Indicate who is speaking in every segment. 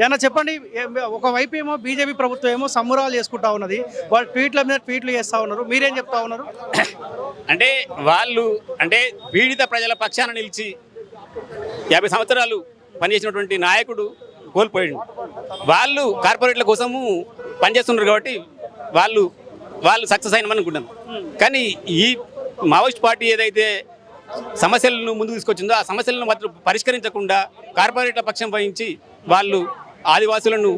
Speaker 1: ఏమన్నా చెప్పండి? ఒకవైపు ఏమో బీజేపీ ప్రభుత్వం ఏమో సమ్మురాలు చేసుకుంటా ఉన్నది. వాళ్ళు ట్వీట్ల మీద ట్వీట్లు చేస్తూ ఉన్నారు. మీరేం చెప్తా ఉన్నారు?
Speaker 2: అంటే వాళ్ళు అంటే పీడిత ప్రజల పక్షాన నిలిచి యాభై సంవత్సరాలు పనిచేసినటువంటి నాయకుడు కోల్పోయాడు. వాళ్ళు కార్పొరేట్ల కోసము పనిచేస్తున్నారు కాబట్టి వాళ్ళు వాళ్ళు సక్సెస్ అయినామని అనుకుంటాను కానీ ఈ మావోయిస్ట్ పార్టీ ఏదైతే సమస్యలను ముందుకు తీసుకొచ్చిందో ఆ సమస్యలను మాత్రం పరిష్కరించకుండా కార్పొరేట్ల పక్షం వహించి వాళ్ళు ఆదివాసులను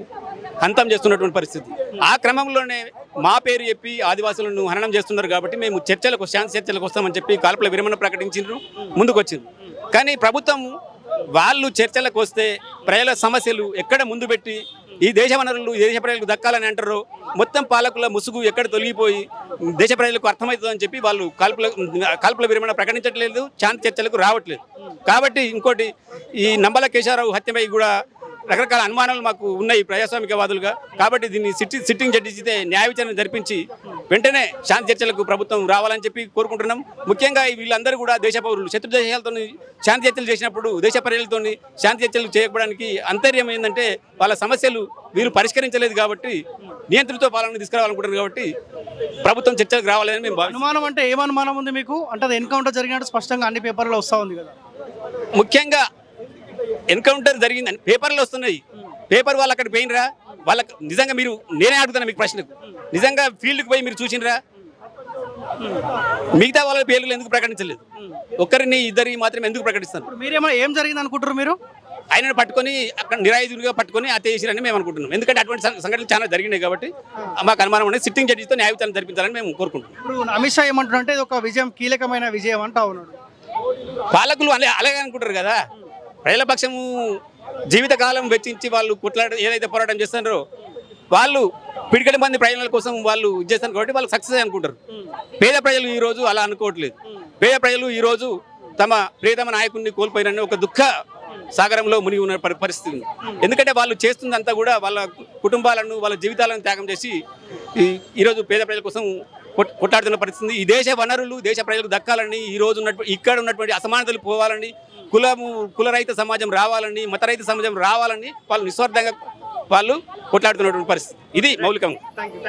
Speaker 2: హంతం చేస్తున్నటువంటి పరిస్థితి. ఆ క్రమంలోనే మా పేరు చెప్పి ఆదివాసులను హననం చేస్తున్నారు కాబట్టి మేము చర్చలకు శాంతి చర్చలకు వస్తామని చెప్పి కాల్పుల విరమణ ప్రకటించారు ముందుకు కానీ ప్రభుత్వం వాళ్ళు చర్చలకు వస్తే ప్రజల సమస్యలు ఎక్కడ ముందు పెట్టి ఈ దేశ వనరులు దేశ ప్రజలకు దక్కాలని అంటారో మొత్తం పాలకుల ముసుగు ఎక్కడ తొలగిపోయి దేశ ప్రజలకు అర్థమవుతుందని చెప్పి వాళ్ళు కాల్పుల కాల్పుల విరమణ ప్రకటించట్లేదు శాంతి చర్చలకు రావట్లేదు. కాబట్టి ఇంకోటి ఈ నంబల కేశారావు హత్యపై కూడా రకరకాల అనుమానాలు మాకు ఉన్నాయి ప్రజాస్వామికవాదులుగా. కాబట్టి దీన్ని సిట్టి సిట్టింగ్ జడ్జి చేస్తే న్యాయ విచారణ జరిపించి వెంటనే శాంతి చర్చలకు ప్రభుత్వం రావాలని చెప్పి కోరుకుంటున్నాం. ముఖ్యంగా వీళ్ళందరూ కూడా దేశ పౌరులు శత్రు దేశాలతో శాంతి చర్చలు చేసినప్పుడు దేశ ప్రజలతో శాంతి చర్చలు చేయకపోవడానికి అంతర్యం ఏంటంటే వాళ్ళ సమస్యలు వీరు పరిష్కరించలేదు కాబట్టి నియంత్రణతో పాలన తీసుకురావాలనుకుంటారు కాబట్టి ప్రభుత్వం చర్చలకు రావాలని మేము
Speaker 1: అనుమానం అంటే ఏం అనుమానం ఉంది మీకు? అంటే ఎన్కౌంటర్ జరిగినట్టు స్పష్టంగా అన్ని పేపర్లో వస్తూ ఉంది కదా.
Speaker 2: ముఖ్యంగా ఎన్కౌంటర్ జరిగిందని పేపర్లు వస్తున్నాయి. పేపర్ వాళ్ళు అక్కడ పోయినరా? వాళ్ళకి నిజంగా మీరు నేనే అడుగుతాను మీకు ప్రశ్నకు. నిజంగా ఫీల్డ్కి పోయి మీరు చూసినరా? మిగతా వాళ్ళ పేర్లు ఎందుకు ప్రకటించలేదు? ఒక్కరిని ఇద్దరి మాత్రం ఎందుకు ప్రకటిస్తారు?
Speaker 1: మీరేమో ఏం జరిగింది అనుకుంటారు మీరు?
Speaker 2: ఆయనను పట్టుకొని అక్కడ నిరాయుధులుగా పట్టుకొని హత్య చేసిరని మేము అనుకుంటున్నాం. ఎందుకంటే అటువంటి సంఘటనలు చాలా జరిగినాయి కాబట్టి మాకు అనుమానం అనేది సిట్టింగ్ జడ్జితో న్యాయ విచారణ జరిపించాలని మేము కోరుకుంటున్నాం.
Speaker 1: ఇప్పుడు అమిత్ షా ఏమంటున్నారంటే ఇది ఒక విజయం కీలకమైన విజయం అంటా ఉన్నాడు.
Speaker 2: పాలకులు అలా అలాగే అనుకుంటారు కదా? ప్రజల పక్షము జీవితకాలం వెచ్చించి వాళ్ళు కొట్లాడ ఏదైతే పోరాటం చేస్తున్నారో వాళ్ళు పిడికడి మంది ప్రజల కోసం వాళ్ళు ఇది చేస్తారు కాబట్టి వాళ్ళు సక్సెస్ అనుకుంటారు. పేద ప్రజలు ఈరోజు అలా అనుకోవట్లేదు. పేద ప్రజలు ఈరోజు తమ ప్రియతమ నాయకుడిని కోల్పోయినని ఒక దుఃఖ సాగరంలో మునిగి ఉన్న పరి- పరిస్థితి ఉంది. ఎందుకంటే వాళ్ళు చేస్తుందంతా కూడా వాళ్ళ కుటుంబాలను వాళ్ళ జీవితాలను త్యాగం చేసి ఈ- ఈరోజు పేద ప్రజల కోసం కొట్లాడుతున్న పరిస్థితి. ఈ దేశ వనరులు దేశ ప్రజలకు దక్కాలని ఈ రోజు ఉన్నటువంటి ఇక్కడ ఉన్నటువంటి అసమానతలు పోవాలని కులము కులరహిత సమాజం రావాలని మతరహిత సమాజం రావాలని వాళ్ళు నిస్వార్థంగా వాళ్ళు కొట్లాడుతున్నటువంటి పరిస్థితి. ఇది మౌలికం
Speaker 1: థ్యాంక్ యూ